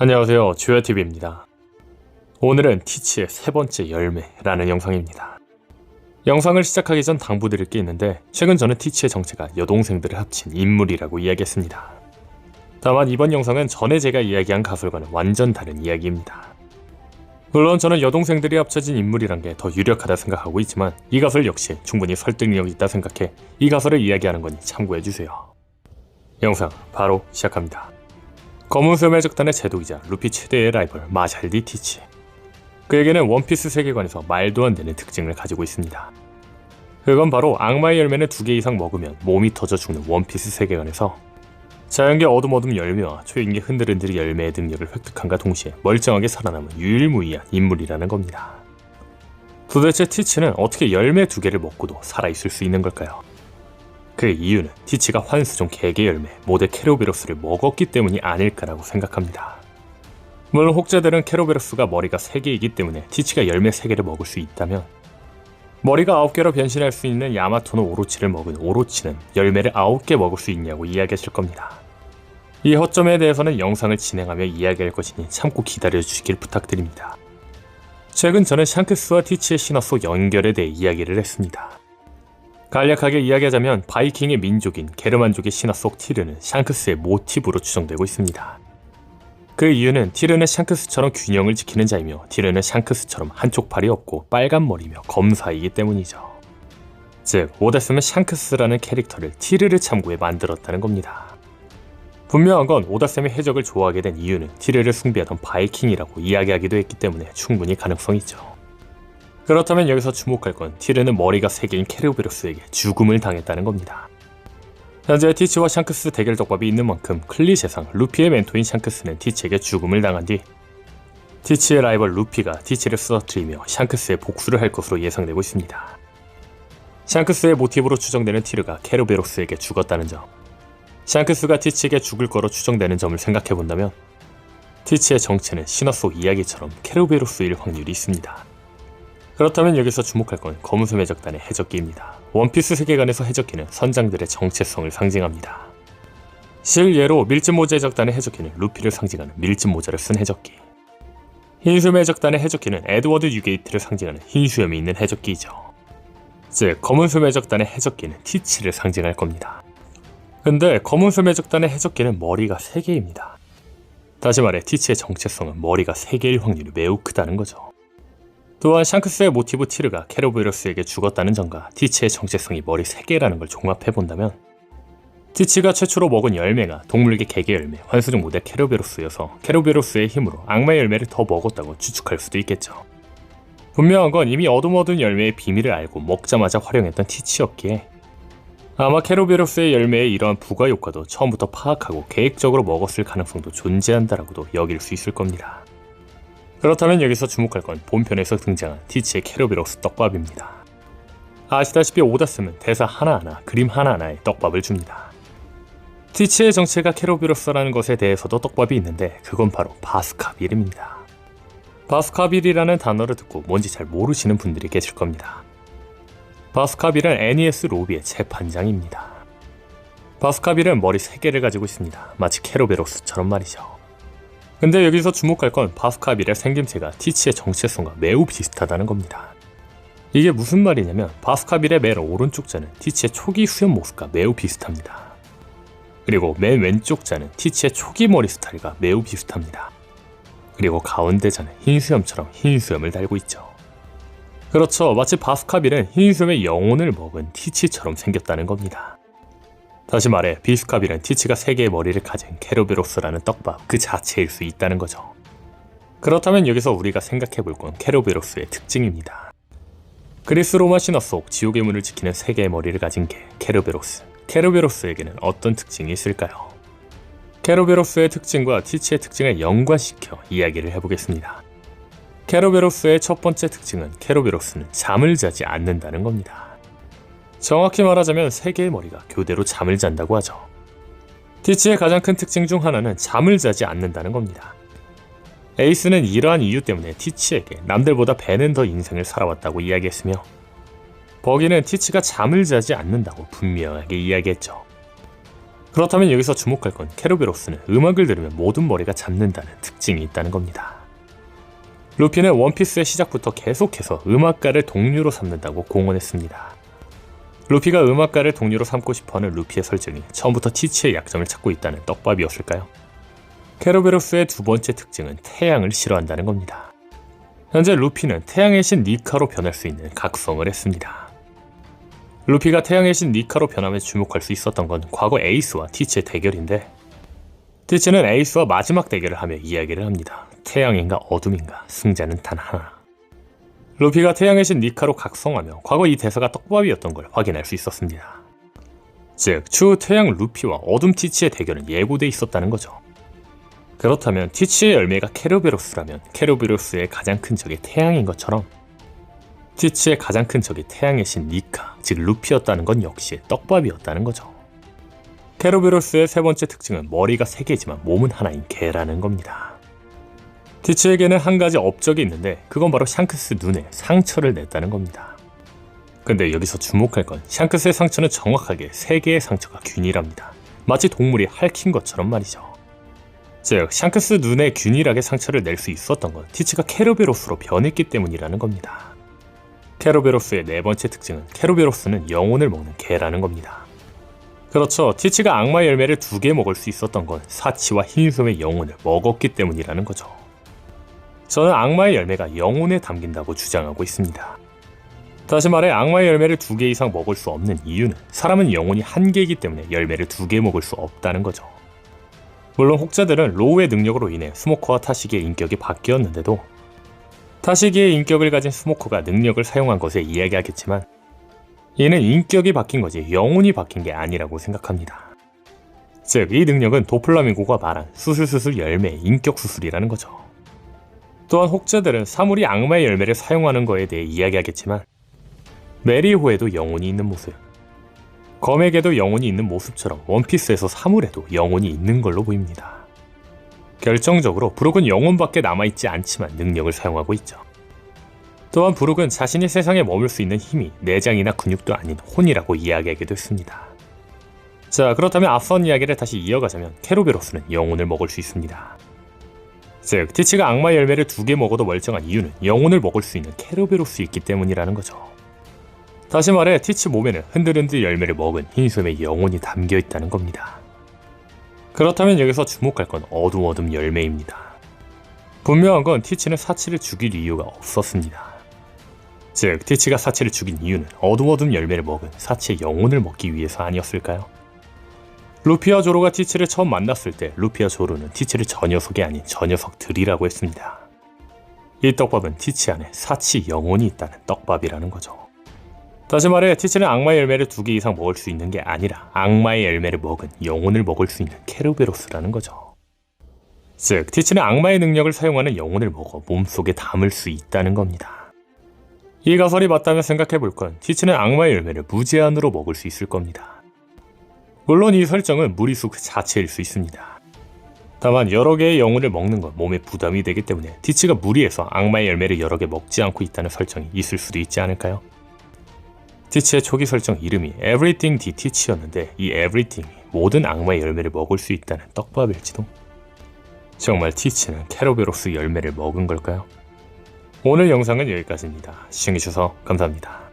안녕하세요. 주야TV입니다. 오늘은 티치의 세 번째 열매라는 영상입니다. 영상을 시작하기 전 당부드릴 게 있는데 최근 저는 티치의 정체가 여동생들을 합친 인물이라고 이야기했습니다. 다만 이번 영상은 전에 제가 이야기한 가설과는 완전 다른 이야기입니다. 물론 저는 여동생들이 합쳐진 인물이란 게 더 유력하다 생각하고 있지만 이 가설 역시 충분히 설득력이 있다 생각해 이 가설을 이야기하는 거니 참고해주세요. 영상 바로 시작합니다. 검은 수염의 적단의 제독이자 루피 최대의 라이벌 마샬디 티치. 그에게는 원피스 세계관에서 말도 안 되는 특징을 가지고 있습니다. 그건 바로 악마의 열매는 두개 이상 먹으면 몸이 터져 죽는 원피스 세계관에서 자연계 어둠어둠 열매와 초인계 흔들흔들 열매의 능력을 획득한과 동시에 멀쩡하게 살아남은 유일무이한 인물이라는 겁니다. 도대체 티치는 어떻게 열매 두 개를 먹고도 살아있을 수 있는 걸까요? 그 이유는 티치가 환수종 개개 열매 모데 케로베로스를 먹었기 때문이 아닐까라고 생각합니다. 물론 혹자들은 케로베로스가 머리가 3개이기 때문에 티치가 열매 3개를 먹을 수 있다면 머리가 9개로 변신할 수 있는 야마토노 오로치를 먹은 오로치는 열매를 9개 먹을 수 있냐고 이야기하실 겁니다. 이 허점에 대해서는 영상을 진행하며 이야기할 것이니 참고 기다려 주시길 부탁드립니다. 최근 저는 샹크스와 티치의 신화 속 연결에 대해 이야기를 했습니다. 간략하게 이야기하자면 바이킹의 민족인 게르만족의 신화 속 티르는 샹크스의 모티브로 추정되고 있습니다. 그 이유는 티르는 샹크스처럼 균형을 지키는 자이며 티르는 샹크스처럼 한쪽 팔이 없고 빨간 머리며 검사이기 때문이죠. 즉, 오다스는 샹크스라는 캐릭터를 티르를 참고해 만들었다는 겁니다. 분명한 건 오다쌤의 해적을 좋아하게 된 이유는 티르를 숭배하던 바이킹이라고 이야기하기도 했기 때문에 충분히 가능성이 있죠. 그렇다면 여기서 주목할 건 티르는 머리가 3개인 케르베로스에게 죽음을 당했다는 겁니다. 현재 티치와 샹크스 대결 덕밥이 있는 만큼 클리셰상 루피의 멘토인 샹크스는 티치에게 죽음을 당한 뒤 티치의 라이벌 루피가 티치를 쓰러뜨리며 샹크스의 복수를 할 것으로 예상되고 있습니다. 샹크스의 모티브로 추정되는 티르가 케르베로스에게 죽었다는 점 샹크스가 티치에게 죽을 거로 추정되는 점을 생각해본다면 티치의 정체는 신화 속 이야기처럼 케르베로스일 확률이 있습니다. 그렇다면 여기서 주목할 건 검은소매 적단의 해적기입니다. 원피스 세계관에서 해적기는 선장들의 정체성을 상징합니다. 실예로 밀짚모자의 적단의 해적기는 루피를 상징하는 밀짚모자를 쓴 해적기. 흰수염의 적단의 해적기는 에드워드 유게이트를 상징하는 흰수염이 있는 해적기이죠. 즉, 검은수염의 적단의 해적기는 티치를 상징할 겁니다. 근데 검은수염의 적단의 해적기는 머리가 3개입니다. 다시 말해 티치의 정체성은 머리가 3개일 확률이 매우 크다는 거죠. 또한 샹크스의 모티브 티르가 케로베로스에게 죽었다는 점과 티치의 정체성이 머리 3개라는 걸 종합해본다면 티치가 최초로 먹은 열매가 동물계 개개 열매 환수종 모델 케로베로스여서 케로베로스의 힘으로 악마의 열매를 더 먹었다고 추측할 수도 있겠죠. 분명한 건 이미 어둠어둔 열매의 비밀을 알고 먹자마자 활용했던 티치였기에 아마 케로베로스의 열매의 이러한 부가 효과도 처음부터 파악하고 계획적으로 먹었을 가능성도 존재한다라고도 여길 수 있을 겁니다. 그렇다면 여기서 주목할 건 본편에서 등장한 티치의 케로베로스 떡밥입니다. 아시다시피 오다스는 대사 하나하나, 그림 하나하나에 떡밥을 줍니다. 티치의 정체가 케로베로스라는 것에 대해서도 떡밥이 있는데 그건 바로 바스카빌입니다. 바스카빌이라는 단어를 듣고 뭔지 잘 모르시는 분들이 계실 겁니다. 바스카빌은 NES 로비의 재판장입니다. 바스카빌은 머리 3개를 가지고 있습니다. 마치 케로베로스처럼 말이죠. 근데 여기서 주목할 건 바스카빌의 생김새가 티치의 정체성과 매우 비슷하다는 겁니다. 이게 무슨 말이냐면 바스카빌의 맨 오른쪽 자는 티치의 초기 수염 모습과 매우 비슷합니다. 그리고 맨 왼쪽 자는 티치의 초기 머리 스타일과 매우 비슷합니다. 그리고 가운데 자는 흰 수염처럼 흰 수염을 달고 있죠. 그렇죠. 마치 바스카빌은 흰 수염의 영혼을 먹은 티치처럼 생겼다는 겁니다. 다시 말해 비스캅이란 티치가 3개의 머리를 가진 케로베로스라는 떡밥 그 자체일 수 있다는 거죠. 그렇다면 여기서 우리가 생각해 볼건 케로베로스의 특징입니다. 그리스 로마 신화 속 지옥의 문을 지키는 3개의 머리를 가진 개 케로베로스. 케로베로스에게는 어떤 특징이 있을까요? 케로베로스의 특징과 티치의 특징을 연관시켜 이야기를 해보겠습니다. 케로베로스의 첫 번째 특징은 케로베로스는 잠을 자지 않는다는 겁니다. 정확히 말하자면 세 개의 머리가 교대로 잠을 잔다고 하죠. 티치의 가장 큰 특징 중 하나는 잠을 자지 않는다는 겁니다. 에이스는 이러한 이유 때문에 티치에게 남들보다 배는 더 인생을 살아왔다고 이야기했으며 버기는 티치가 잠을 자지 않는다고 분명하게 이야기했죠. 그렇다면 여기서 주목할 건 케르베로스는 음악을 들으면 모든 머리가 잡는다는 특징이 있다는 겁니다. 루피는 원피스의 시작부터 계속해서 음악가를 동료로 삼는다고 공언했습니다. 루피가 음악가를 동료로 삼고 싶어하는 루피의 설정이 처음부터 티치의 약점을 찾고 있다는 떡밥이었을까요? 케르베로스의 두 번째 특징은 태양을 싫어한다는 겁니다. 현재 루피는 태양의 신 니카로 변할 수 있는 각성을 했습니다. 루피가 태양의 신 니카로 변함에 주목할 수 있었던 건 과거 에이스와 티치의 대결인데 티치는 에이스와 마지막 대결을 하며 이야기를 합니다. 태양인가 어둠인가 승자는 단 하나. 루피가 태양의 신 니카로 각성하며 과거 이 대사가 떡밥이었던 걸 확인할 수 있었습니다. 즉, 추후 태양 루피와 어둠 티치의 대결은 예고돼 있었다는 거죠. 그렇다면 티치의 열매가 케르베로스라면 케르베로스의 가장 큰 적이 태양인 것처럼 티치의 가장 큰 적이 태양의 신 니카, 즉 루피였다는 건 역시 떡밥이었다는 거죠. 케르베로스의 세 번째 특징은 머리가 세 개지만 몸은 하나인 개라는 겁니다. 티치에게는 한 가지 업적이 있는데 그건 바로 샹크스 눈에 상처를 냈다는 겁니다. 근데 여기서 주목할 건 샹크스의 상처는 정확하게 세 개의 상처가 균일합니다. 마치 동물이 핥힌 것처럼 말이죠. 즉, 샹크스 눈에 균일하게 상처를 낼 수 있었던 건 티치가 케르베로스로 변했기 때문이라는 겁니다. 케르베로스의 네 번째 특징은 케르베로스는 영혼을 먹는 개라는 겁니다. 그렇죠. 티치가 악마 열매를 두 개 먹을 수 있었던 건 사치와 흰솜의 영혼을 먹었기 때문이라는 거죠. 저는 악마의 열매가 영혼에 담긴다고 주장하고 있습니다. 다시 말해 악마의 열매를 두 개 이상 먹을 수 없는 이유는 사람은 영혼이 한 개이기 때문에 열매를 두 개 먹을 수 없다는 거죠. 물론 혹자들은 로우의 능력으로 인해 스모커와 타시기의 인격이 바뀌었는데도 타시기의 인격을 가진 스모커가 능력을 사용한 것에 이야기하겠지만 이는 인격이 바뀐 거지 영혼이 바뀐 게 아니라고 생각합니다. 즉, 이 능력은 도플라밍고가 말한 수술수술 열매 인격 수술이라는 거죠. 또한 혹자들은 사물이 악마의 열매를 사용하는 거에 대해 이야기하겠지만 메리호에도 영혼이 있는 모습, 검에게도 영혼이 있는 모습처럼 원피스에서 사물에도 영혼이 있는 걸로 보입니다. 결정적으로 브룩은 영혼밖에 남아있지 않지만 능력을 사용하고 있죠. 또한 브룩은 자신이 세상에 머물 수 있는 힘이 내장이나 근육도 아닌 혼이라고 이야기하기도 했습니다. 자, 그렇다면 앞선 이야기를 다시 이어가자면 케로베로스는 영혼을 먹을 수 있습니다. 즉, 티치가 악마 열매를 두 개 먹어도 멀쩡한 이유는 영혼을 먹을 수 있는 케로베로스 있기 때문이라는 거죠. 다시 말해 티치 몸에는 흔들흔들 열매를 먹은 흰솜의 영혼이 담겨 있다는 겁니다. 그렇다면 여기서 주목할 건 어둠어둠 열매입니다. 분명한 건 티치는 사치를 죽일 이유가 없었습니다. 즉, 티치가 사치를 죽인 이유는 어둠어둠 열매를 먹은 사치의 영혼을 먹기 위해서 아니었을까요? 루피와 조로가 티치를 처음 만났을 때 루피와 조로는 티치를 저 녀석이 아닌 저 녀석들이라고 했습니다. 이 떡밥은 티치 안에 사치 영혼이 있다는 떡밥이라는 거죠. 다시 말해 티치는 악마의 열매를 두 개 이상 먹을 수 있는 게 아니라 악마의 열매를 먹은 영혼을 먹을 수 있는 케르베로스라는 거죠. 즉, 티치는 악마의 능력을 사용하는 영혼을 먹어 몸속에 담을 수 있다는 겁니다. 이 가설이 맞다면 생각해 볼 건 티치는 악마의 열매를 무제한으로 먹을 수 있을 겁니다. 물론 이 설정은 무리수 그 자체일 수 있습니다. 다만 여러 개의 영혼을 먹는 건 몸에 부담이 되기 때문에 티치가 무리해서 악마의 열매를 여러 개 먹지 않고 있다는 설정이 있을 수도 있지 않을까요? 티치의 초기 설정 이름이 Everything D 티치였는데 이 Everything이 모든 악마의 열매를 먹을 수 있다는 떡밥일지도? 정말 티치는 캐로베로스 열매를 먹은 걸까요? 오늘 영상은 여기까지입니다. 시청해주셔서 감사합니다.